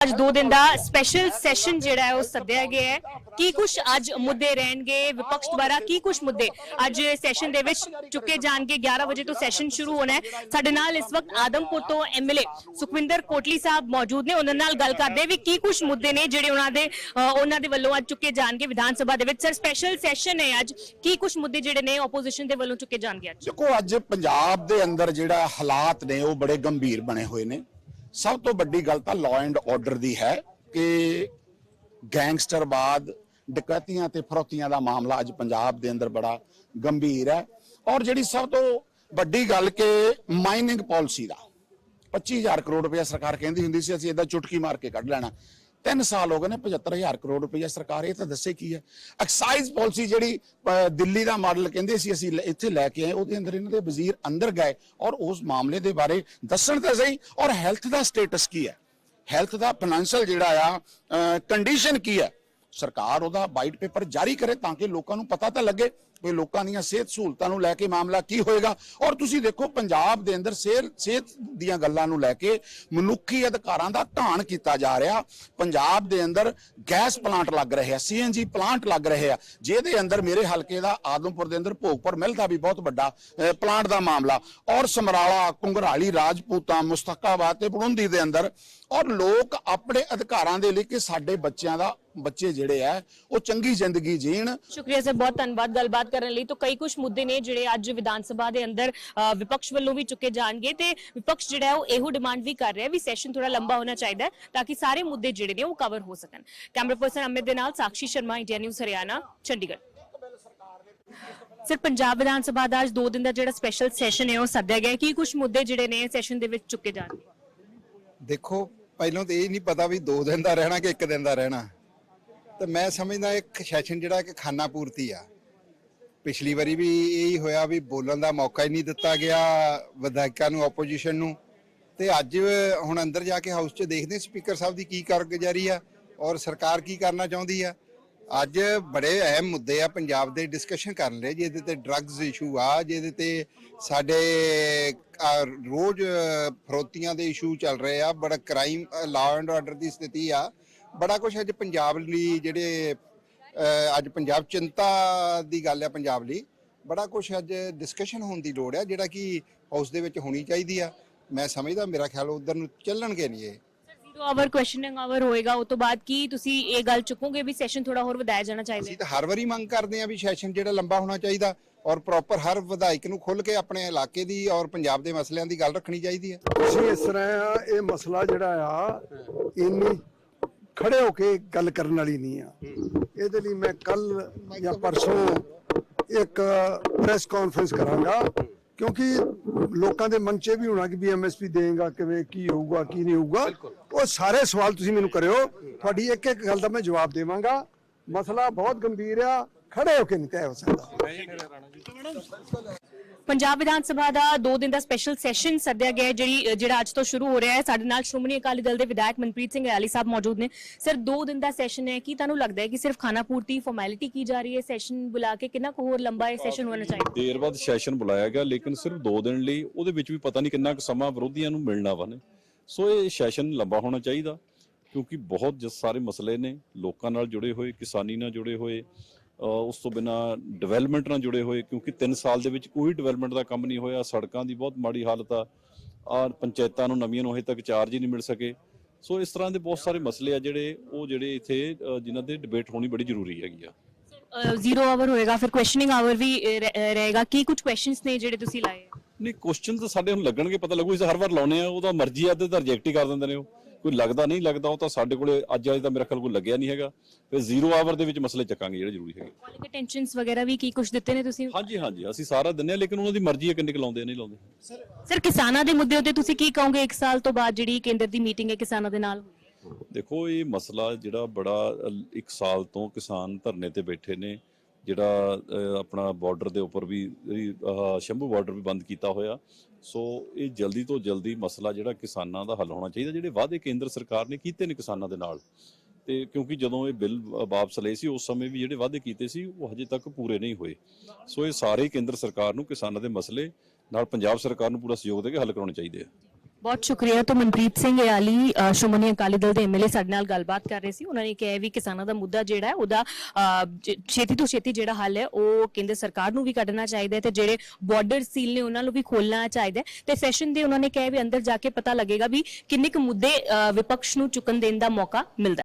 ਅੱਜ ਦੋ ਦਿਨ ਦਾ ਸਪੈਸ਼ਲ ਸੈਸ਼ਨ ਜਿਹੜਾ ਹੈ ਉਹ ਸੱਦਿਆ ਗਿਆ ਹੈ। ਕੀ ਕੁਝ ਅੱਜ ਮੁੱਦੇ ਰਹਿਣਗੇ ਵਿਪਕਸ਼ ਦੁਆਰਾ? ਕੀ ਕੁਝ ਮੁੱਦੇ ਅੱਜ ਸੈਸ਼ਨ ਦੇ ਵਿੱਚ ਚੁੱਕੇ ਜਾਣਗੇ? 11 ਵਜੇ ਤੋਂ ਸੈਸ਼ਨ ਸ਼ੁਰੂ ਹੋਣਾ ਹੈ। ਸਾਡੇ ਨਾਲ ਇਸ ਵਕਤ ਆਦਮਪੁਰ ਤੋਂ ਐਮਐਲਏ ਸੁਖਵਿੰਦਰ ਕੋਟਲੀ ਸਾਹਿਬ ਮੌਜੂਦ ਨੇ। ਉਹਨਾਂ ਨਾਲ ਗੱਲ ਕਰਦੇ ਵੀ ਕੀ ਕੁਝ ਮੁੱਦੇ ਨੇ ਜਿਹੜੇ ਉਹਨਾਂ ਦੇ ਅ, ਉਹਨਾਂ ਦੇ ਵੱਲੋਂ ਅੱਜ ਚੁੱਕੇ ਜਾਣਗੇ ਵਿਧਾਨ ਸਭਾ ਦੇ ਵਿੱਚ। ਸਰ ਸਪੈਸ਼ਲ ਸੈਸ਼ਨ ਹੈ ਅੱਜ। ਕੀ ਕੁਝ ਮੁੱਦੇ ਜਿਹੜੇ ਨੇ ਆਪੋਜੀਸ਼ਨ ਦੇ ਵੱਲੋਂ ਚੁੱਕੇ ਜਾਣਗੇ ਅੱਜ? ਦੇਖੋ ਅੱਜ ਪੰਜਾਬ ਦੇ ਅੰਦਰ ਜਿਹੜਾ ਹਾਲਾਤ ਨੇ ਉਹ ਬੜੇ ਗੰਭੀਰ ਬਣੇ ਹੋਏ ਨੇ। ਸਭ ਤੋਂ ਵੱਡੀ ਗੱਲ ਤਾਂ ਲਾਅ ਐਂਡ ਆਰਡਰ ਦੀ ਹੈ ਕਿ ਗੈਂਗਸਟਰਵਾਦ ਡਕੈਤੀਆਂ ਤੇ ਫਰੋਤੀਆਂ ਦਾ ਮਾਮਲਾ ਅੱਜ ਪੰਜਾਬ ਦੇ ਅੰਦਰ ਬੜਾ ਗੰਭੀਰ ਹੈ। ਔਰ ਜਿਹੜੀ ਸਭ ਤੋਂ ਵੱਡੀ ਗੱਲ ਕਿ ਮਾਈਨਿੰਗ ਪਾਲਿਸੀ ਦਾ 25000 ਕਰੋੜ ਰੁਪਏ ਸਰਕਾਰ ਕਹਿੰਦੀ ਹੁੰਦੀ ਸੀ, ਅਸੀਂ ਇਹਦਾ ਚੁਟਕੀ ਮਾਰ ਕੇ ਕੱਢ ਲੈਣਾ। 3 ਸਾਲ ਹੋ ਗਏ ਨੇ 75000 ਕਰੋੜ ਰੁਪਏ ਸਰਕਾਰ ਇਹ ਤਾਂ ਦੱਸੇ ਕੀ ਹੈ। ਐਕਸਾਈਜ਼ ਪਾਲਿਸੀ ਜਿਹੜੀ ਦਿੱਲੀ ਦਾ ਮਾਡਲ ਕਹਿੰਦੇ ਸੀ, ਅਸੀਂ ਇੱਥੇ ਲੈ ਕੇ ਆਏ, ਉਹਦੇ ਅੰਦਰ ਇਹਨਾਂ ਦੇ ਵਜ਼ੀਰ ਅੰਦਰ ਗਏ ਔਰ ਉਸ ਮਾਮਲੇ ਦੇ ਬਾਰੇ ਦੱਸਣ ਤਾਂ ਸਹੀ, ਔਰ ਹੈਲਥ ਦਾ ਸਟੇਟਸ ਕੀ ਹੈ? ਹੈਲਥ ਦਾ ਫਾਈਨੈਂਸ਼ੀਅਲ ਜਿਹੜਾ ਆ ਕੰਡੀਸ਼ਨ ਕੀ ਹੈ? ਸਰਕਾਰ ਉਹਦਾ ਵਾਈਟ ਪੇਪਰ ਜਾਰੀ ਕਰੇ ਤਾਂ ਕਿ ਲੋਕਾਂ ਨੂੰ ਪਤਾ ਤਾਂ ਲੱਗੇ ਵੀ ਲੋਕਾਂ ਦੀਆਂ ਸਿਹਤ ਸਹੂਲਤਾਂ ਨੂੰ ਲੈ ਕੇ ਮਾਮਲਾ ਕੀ ਹੋਏਗਾ? ਔਰ ਤੁਸੀਂ ਦੇਖੋ, ਪੰਜਾਬ ਦੇ ਅੰਦਰ ਸਿਹਤ ਦੀਆਂ ਗੱਲਾਂ ਨੂੰ ਲੈ ਕੇ ਮਨੁੱਖੀ ਅਧਿਕਾਰਾਂ ਦਾ ਢਾਣ ਕੀਤਾ ਜਾ ਰਿਹਾ। ਪੰਜਾਬ ਦੇ ਅੰਦਰ ਗੈਸ ਪਲਾਂਟ ਲੱਗ ਰਹੇ ਆ ਸੀਐਨਜੀ ਪਲਾਂਟ ਲੱਗ ਰਹੇ ਆ, ਜਿਹਦੇ ਅੰਦਰ ਮੇਰੇ ਹਲਕੇ ਦਾ ਆਦਮਪੁਰ ਦੇ ਅੰਦਰ ਭੋਗਪੁਰ ਮਿਲ ਦਾ ਵੀ ਬਹੁਤ ਵੱਡਾ ਪਲਾਂਟ ਦਾ ਮਾਮਲਾ। ਔਰ ਸਮਰਾਲਾ, ਕੁੰਗਰਾਲੀ, ਰਾਜਪੂਤਾਂ ਮੁਸਤਕਾਬਾਦ ਤੇ ਬੜੁੰਦੀ ਦੇ ਅੰਦਰ। ਔਰ ਲੋਕ ਆਪਣੇ ਅਧਿਕਾਰਾਂ ਦੇ ਲਈ ਕਿ ਸਾਡੇ ਬੱਚਿਆਂ ਦਾ ਬੱਚੇ ਜਿਹੜੇ ਆ ਉਹ ਚੰਗੀ ਜ਼ਿੰਦਗੀ ਜੀਣ। ਸ਼ੁਕਰੀਆ ਸਰ ਬਹੁਤ ਧੰਨਵਾਦ ਗੱਲਬਾਤ ਕਰਨ ਲਈ। ਤੋਂ ਕਈ ਕੁਝ ਮੁੱਦੇ ਨੇ ਜਿਹੜੇ ਅੱਜ ਵਿਧਾਨ ਸਭਾ ਦੇ ਅੰਦਰ ਅ, ਵਿਪਕਸ਼ ਵੱਲੋਂ ਵੀ ਚੁੱਕੇ ਜਾਣਗੇ ਤੇ ਵਿਪਕਸ਼ ਜਿਹੜਾ ਹੈ ਉਹ ਇਹੋ ਡਿਮਾਂਡ ਵੀ ਕਰ ਰਿਹਾ ਵੀ ਸੈਸ਼ਨ ਥੋੜਾ ਲੰਬਾ ਹੋਣਾ ਚਾਹੀਦਾ ਹੈ ਤਾਂ ਕਿ ਸਾਰੇ ਮੁੱਦੇ ਜਿਹੜੇ ਨੇ ਉਹ ਕਵਰ ਹੋ ਸਕਣ। ਕੈਮਰਾ ਪਰਸਨ ਅਮਿਤ ਦੇ ਨਾਲ Sakshi Sharma India News Haryana Chandigarh. Sir Punjab Vidhan Sabha ਦਾ ਅੱਜ 2 ਦਿਨ ਦਾ ਜਿਹੜਾ ਸਪੈਸ਼ਲ ਸੈਸ਼ਨ ਹੈ ਉਹ ਸੱਦਿਆ ਗਿਆ ਹੈ। ਕੀ ਕੁਝ ਮੁੱਦੇ ਜਿਹੜੇ ਨੇ ਸੈਸ਼ਨ ਦੇ ਵਿੱਚ ਚੁੱਕੇ ਜਾਣਗੇ? ਦੇਖੋ ਪਹਿਲਾਂ ਤਾਂ ਇਹ ਨਹੀਂ ਪਤਾ ਵੀ 2 ਦਿਨ ਦਾ ਰਹਿਣਾ ਕਿ 1 ਦਿਨ ਦਾ ਰਹਿਣਾ। ਤਾਂ ਮੈਂ ਸਮਝਦਾ ਇੱਕ ਸੈਸ਼ਨ ਜਿਹੜਾ ਕਿ ਖਾਨਾ ਪੂਰਤੀ ਆ। ਪਿਛਲੀ ਵਾਰੀ ਵੀ ਇਹੀ ਹੋਇਆ ਵੀ ਬੋਲਣ ਦਾ ਮੌਕਾ ਹੀ ਨਹੀਂ ਦਿੱਤਾ ਗਿਆ ਵਿਧਾਇਕਾਂ ਨੂੰ ਆਪੋਜੀਸ਼ਨ ਨੂੰ। ਤੇ ਅੱਜ ਹੁਣ ਅੰਦਰ ਜਾ ਕੇ ਹਾਊਸ 'ਚ ਦੇਖਦੇ ਸਪੀਕਰ ਸਾਹਿਬ ਦੀ ਕੀ ਕਾਰਗੁਜ਼ਾਰੀ ਆ ਔਰ ਸਰਕਾਰ ਕੀ ਕਰਨਾ ਚਾਹੁੰਦੀ ਆ। ਅੱਜ ਬੜੇ ਅਹਿਮ ਮੁੱਦੇ ਆ ਪੰਜਾਬ ਦੇ ਡਿਸਕਸ਼ਨ ਕਰਨ ਲਈ, ਜਿਹਦੇ ਤੇ ਡਰੱਗਸ ਇਸ਼ੂ ਆ, ਜਿਹਦੇ ਤੇ ਸਾਡੇ ਰੋਜ਼ ਫਰੋਤੀਆਂ ਦੇ ਇਸ਼ੂ ਚੱਲ ਰਹੇ ਆ, ਬੜਾ ਕ੍ਰਾਈਮ ਲਾਅ ਐਂਡ ਆਰਡਰ ਦੀ ਸਥਿਤੀ ਆ। ਬੜਾ ਕੁਝ ਅੱਜ ਪੰਜਾਬ ਲਈ ਜਿਹੜੇ ਅੱਜ ਪੰਜਾਬ ਚਿੰਤਾ ਦੀ ਗੱਲ ਆ ਪੰਜਾਬ ਲਈ। ਬੜਾ ਕੁਝ ਅੱਜ ਡਿਸਕਸ਼ਨ ਹੋਣ ਦੀ ਲੋੜ ਆ ਜਿਹੜਾ ਕਿ ਹਾਊਸ ਦੇ ਵਿੱਚ ਹੋਣੀ ਚਾਹੀਦੀ ਆ। ਮੈਂ ਸਮਝਦਾ ਮੇਰਾ ਖਿਆਲ ਉਧਰ ਨੂੰ ਚੱਲਣਗੇ ਨਹੀਂ ਇਹ। ਜ਼ੀਰੋ ਆਵਰ ਕੁਐਸਚਨਿੰਗ ਆਵਰ ਹੋਏਗਾ ਉਸ ਤੋਂ ਬਾਅਦ ਕੀ ਤੁਸੀਂ ਇਹ ਗੱਲ ਚੁੱਕੋਗੇ ਵੀ ਸੈਸ਼ਨ ਥੋੜਾ ਹੋਰ ਵਧਾਇਆ ਜਾਣਾ ਚਾਹੀਦਾ? ਹੈ ਅਸੀਂ ਤਾਂ ਹਰ ਵਾਰੀ ਮੰਗ ਕਰਦੇ ਆ ਵੀ ਸੈਸ਼ਨ ਜਿਹੜਾ ਲੰਬਾ ਹੋਣਾ ਚਾਹੀਦਾ ਔਰ ਪ੍ਰੋਪਰ ਹਰ ਵਿਧਾਇਕ ਨੂੰ ਖੁੱਲ ਕੇ ਆਪਣੇ ਇਲਾਕੇ ਦੀ ਔਰ ਪੰਜਾਬ ਦੇ ਮਸਲਿਆਂ ਦੀ ਗੱਲ ਰੱਖਣੀ ਚਾਹੀਦੀ ਹੈ। ਅਸੀਂ ਇਸ ਤਰ੍ਹਾਂ ਆ ਇਹ ਮਸਲਾ ਜਿਹੜਾ ਆ ਇੰਨੀ ਖੜੇ ਹੋ ਕੇ ਗੱਲ ਕਰਨ ਵਾਲੀ ਨਹੀਂ ਆ। ਇਹਦੇ ਲਈ ਮੈਂ ਕੱਲ ਜਾਂ ਪਰਸੋਂ ਇੱਕ ਪ੍ਰੈਸ ਕਾਨਫਰੰਸ ਕਰਾਂਗਾ ਕਿਉਂਕਿ ਲੋਕਾਂ ਦੇ ਮਨ 'ਚ ਇਹ ਵੀ ਹੋਣਾ ਕਿ ਵੀ ਐਮਐਸਪੀ ਦੇਗਾ ਕਿਵੇਂ ਕੀ ਹੋਊਗਾ ਕੀ ਨਹੀਂ ਹੋਊਗਾ। ਉਹ ਸਾਰੇ ਸਵਾਲ ਤੁਸੀਂ ਮੈਨੂੰ ਕਰਿਓ। ਤੁਹਾਡੀ ਇੱਕ ਇੱਕ ਗੱਲ ਦਾ ਮੈਂ ਜਵਾਬ ਦੇਵਾਂਗਾ। ਮਸਲਾ ਬਹੁਤ ਗੰਭੀਰ ਆ। ਖੜੇ ਹੋ ਕੇ ਨਹੀਂ ਤੈਅ ਹੋ ਸਕਦਾ। ਪੰਜਾਬ ਵਿਧਾਨ ਸਭਾ ਦਾ 2 ਦਿਨ ਦਾ ਸਪੈਸ਼ਲ ਸੈਸ਼ਨ ਸੱਦਿਆ ਗਿਆ ਹੈ ਜਿਹੜੀ ਜਿਹੜਾ ਅੱਜ ਤੋਂ ਸ਼ੁਰੂ ਹੋ ਰਿਹਾ ਹੈ। ਸਾਡੇ ਨਾਲ ਸ਼੍ਰੋਮਣੀ ਅਕਾਲੀ ਦਲ ਦੇ ਵਿਧਾਇਕ ਮਨਪ੍ਰੀਤ ਸਿੰਘ ਅਲੀ ਸਾਹਿਬ ਮੌਜੂਦ ਨੇ। ਸਰ 2 ਦਿਨ ਦਾ ਸੈਸ਼ਨ ਹੈ। ਕੀ ਤੁਹਾਨੂੰ ਲੱਗਦਾ ਹੈ ਕਿ ਸਿਰਫ ਖਾਣਾ ਪੂਰਤੀ ਫਾਰਮੈਲਿਟੀ ਕੀ ਜਾ ਰਹੀ ਹੈ? ਸੈਸ਼ਨ ਬੁਲਾ ਕੇ ਕਿੰਨਾ ਕੁ ਹੋਰ ਲੰਬਾ ਇਹ ਸੈਸ਼ਨ ਹੋਣਾ ਚਾਹੀਦਾ? ਦੇਰ ਬਾਅਦ ਸੈਸ਼ਨ ਬੁਲਾਇਆ ਗਿਆ ਲੇਕਿਨ ਸਿਰਫ 2 ਦਿਨ ਲਈ ਉਹਦੇ ਵਿੱਚ ਵੀ ਪਤਾ ਨਹੀਂ ਕਿੰਨਾ ਕੁ ਸਮਾਂ ਵਿਰੋਧੀਆਂ ਨੂੰ ਮਿਲਣਾ ਵਾ ਨੇ। ਸੋ ਇਹ ਸੈਸ਼ਨ ਲੰਬਾ ਹੋਣਾ ਚਾਹੀਦਾ ਕਿਉਂਕਿ ਬਹੁਤ ਸਾਰੇ ਮਸਲੇ ਨੇ ਲੋਕਾਂ ਨਾਲ ਜੁੜੇ ਹੋਏ ਕਿਸਾਨੀ ਨਾਲ ਜੁੜੇ ਹੋਏ ਉਸ ਤੋਂ ਬਿਨਾ ਡਿਵੈਲਪਮੈਂਟ ਨਾਲ ਜੁੜੇ ਹੋਏ ਕਿਉਂਕਿ 3 ਸਾਲ ਦੇ ਵਿੱਚ ਕੋਈ ਡਿਵੈਲਪਮੈਂਟ ਦਾ ਕੰਮ ਨਹੀਂ ਹੋਇਆ ਸੜਕਾਂ ਦੀ ਬਹੁਤ ਮਾੜੀ ਹਾਲਤ ਆ। ਆ ਪੰਚਾਇਤਾਂ ਨੂੰ ਨਵੀਆਂ ਨੂੰ ਹਜੇ ਤੱਕ ਚਾਰਜ ਹੀ ਨਹੀਂ ਮਿਲ ਸਕੇ। ਸੋ ਇਸ ਤਰ੍ਹਾਂ ਦੇ ਬਹੁਤ ਸਾਰੇ ਮਸਲੇ ਆ ਜਿਹੜੇ ਉਹ ਜਿਹੜੇ ਇੱਥੇ ਜਿਨ੍ਹਾਂ ਤੇ ਡਿਬੇਟ ਹੋਣੀ ਬੜੀ ਜ਼ਰੂਰੀ ਹੈਗੀ ਆ। ਜ਼ੀਰੋ ਆਵਰ ਹੋਏਗਾ ਫਿਰ ਕੁਐਸਚਨਿੰਗ ਆਵਰ ਵੀ ਰਹੇਗਾ। ਕੀ ਕੁਝ ਕੁਐਸਚਨਸ ਨੇ ਜਿਹੜੇ ਤੁਸੀਂ ਲਾਏ? ਨਹੀਂ ਕੁਐਸਚਨ ਤਾਂ ਸਾਡੇ ਹੁਣ ਲੱਗਣਗੇ ਪਤਾ ਲੱਗੂ ਇਸ ਹਰ ਵਾਰ ਲਾਉਨੇ ਆ ਉਹਦਾ ਮਰਜ਼ੀ ਆ ਤਾਂ ਰਿਜੈਕਟ ਹੀ ਕਰ ਦਿੰਦੇ ਨੇ ਉਹ। ਕੋਈ ਲੱਗਦਾ ਨਹੀਂ ਲੱਗਦਾ ਉਹ ਤਾਂ ਸਾਡੇ ਕੋਲੇ ਅੱਜ ਵਾਲੇ ਤਾਂ ਮੇਰਾ ਖਿਆਲ ਕੋਈ ਲੱਗਿਆ ਨਹੀਂ ਹੈਗਾ। ਫਿਰ ਜ਼ੀਰੋ ਆਵਰ ਦੇ ਵਿੱਚ ਮਸਲੇ ਚੱਕਾਂਗੇ ਜਿਹੜੇ ਜ਼ਰੂਰੀ ਹੈਗੇ। ਕਾਲਿੰਗ ਅਟੈਂਸ਼ਨਸ ਵਗੈਰਾ ਵੀ ਕੀ ਕੁਝ ਦਿੱਤੇ ਨੇ ਤੁਸੀਂ? ਹਾਂਜੀ ਹਾਂਜੀ ਅਸੀਂ ਸਾਰਾ ਦਿੰਨੇ ਆ ਲੇਕਿਨ ਉਹਨਾਂ ਦੀ ਮਰਜ਼ੀ ਹੈ ਕਿੰਨੇ ਕੁ ਲਾਉਂਦੇ ਆ ਨਹੀਂ ਲਾਉਂਦੇ। ਸਰ ਕਿਸਾਨਾਂ ਦੇ ਮੁੱਦੇ ਉੱਤੇ ਤੁਸੀਂ ਕੀ ਕਹੋਗੇ 1 ਸਾਲ ਤੋਂ ਬਾਅਦ ਜਿਹੜੀ ਕੇਂਦਰ ਦੀ ਮੀਟਿੰਗ ਹੈ ਕਿਸਾਨਾਂ ਦੇ ਨਾਲ? ਦੇਖੋ ਇਹ ਮਸਲਾ ਜਿਹੜਾ ਬੜਾ ਇੱਕ ਸਾਲ ਤੋਂ ਕਿਸਾਨ ਧਰਨੇ ਤੇ ਬੈਠੇ ਨੇ। ਜਿਹੜਾ ਆਪਣਾ ਬਾਰਡਰ ਦੇ ਉੱਪਰ ਵੀ ਸ਼ੰਭੂ ਬਾਰਡਰ ਵੀ ਬੰਦ ਕੀਤਾ ਹੋਇਆ। ਸੋ ਇਹ ਜਲਦੀ ਤੋਂ ਜਲਦੀ ਮਸਲਾ ਜਿਹੜਾ ਕਿਸਾਨਾਂ ਦਾ ਹੱਲ ਹੋਣਾ ਚਾਹੀਦਾ, ਜਿਹੜੇ ਵਾਅਦੇ ਕੇਂਦਰ ਸਰਕਾਰ ਨੇ ਕੀਤੇ ਨੇ ਕਿਸਾਨਾਂ ਦੇ ਨਾਲ। ਤੇ ਕਿਉਂਕਿ ਜਦੋਂ ਇਹ ਬਿੱਲ ਵਾਪਸ ਲਏ ਸੀ, ਉਸ ਸਮੇਂ ਵੀ ਜਿਹੜੇ ਵਾਅਦੇ ਕੀਤੇ ਸੀ, ਉਹ ਹਜੇ ਤੱਕ ਪੂਰੇ ਨਹੀਂ ਹੋਏ। ਸੋ ਇਹ ਸਾਰੇ ਕੇਂਦਰ ਸਰਕਾਰ ਨੂੰ ਕਿਸਾਨਾਂ ਦੇ ਮਸਲੇ ਨਾਲ ਪੰਜਾਬ ਸਰਕਾਰ ਨੂੰ ਪੂਰਾ ਸਹਿਯੋਗ ਦੇ ਕੇ ਹੱਲ ਕਰਾਉਣੇ ਚਾਹੀਦੇ ਆ। ਬਹੁਤ ਸ਼ੁਕਰੀਆ ਤੋਂ ਮਨਪ੍ਰੀਤ ਸਿੰਘ ਯਾਲੀ ਸ਼੍ਰੋਮਣੀ ਅਕਾਲੀ ਦਲ ਦੇ ਐਮਐਲਏ ਸਾਡੇ ਨਾਲ ਗੱਲਬਾਤ ਕਰ ਰਹੇ ਸੀ ਉਹਨਾਂ ਨੇ ਕਿਹਾ ਵੀ ਕਿਸਾਨਾਂ ਦਾ ਮੁੱਦਾ ਜਿਹੜਾ ਹੈ ਉਹਦਾ ਅ, ਛੇਤੀ ਤੋਂ ਛੇਤੀ ਜਿਹੜਾ ਹੱਲ ਹੈ ਉਹ ਕੇਂਦਰ ਸਰਕਾਰ ਨੂੰ ਵੀ ਕੱਢਣਾ ਚਾਹੀਦਾ ਹੈ ਤੇ ਜਿਹੜੇ ਬਾਰਡਰ ਸੀਲ ਨੇ ਉਹਨਾਂ ਨੂੰ ਵੀ ਖੋਲਣਾ ਚਾਹੀਦਾ ਤੇ ਸੈਸ਼ਨ ਦੇ ਉਹਨਾਂ ਨੇ ਕਿਹਾ ਵੀ ਅੰਦਰ ਜਾ ਕੇ ਪਤਾ ਲੱਗੇਗਾ ਵੀ ਕਿੰਨੇ ਕੁ ਮੁੱਦੇ ਵਿਪਕਸ਼ ਨੂੰ ਚੁੱਕਣ ਦੇਣ ਦਾ ਮੌਕਾ ਮਿਲਦਾ ਹੈ।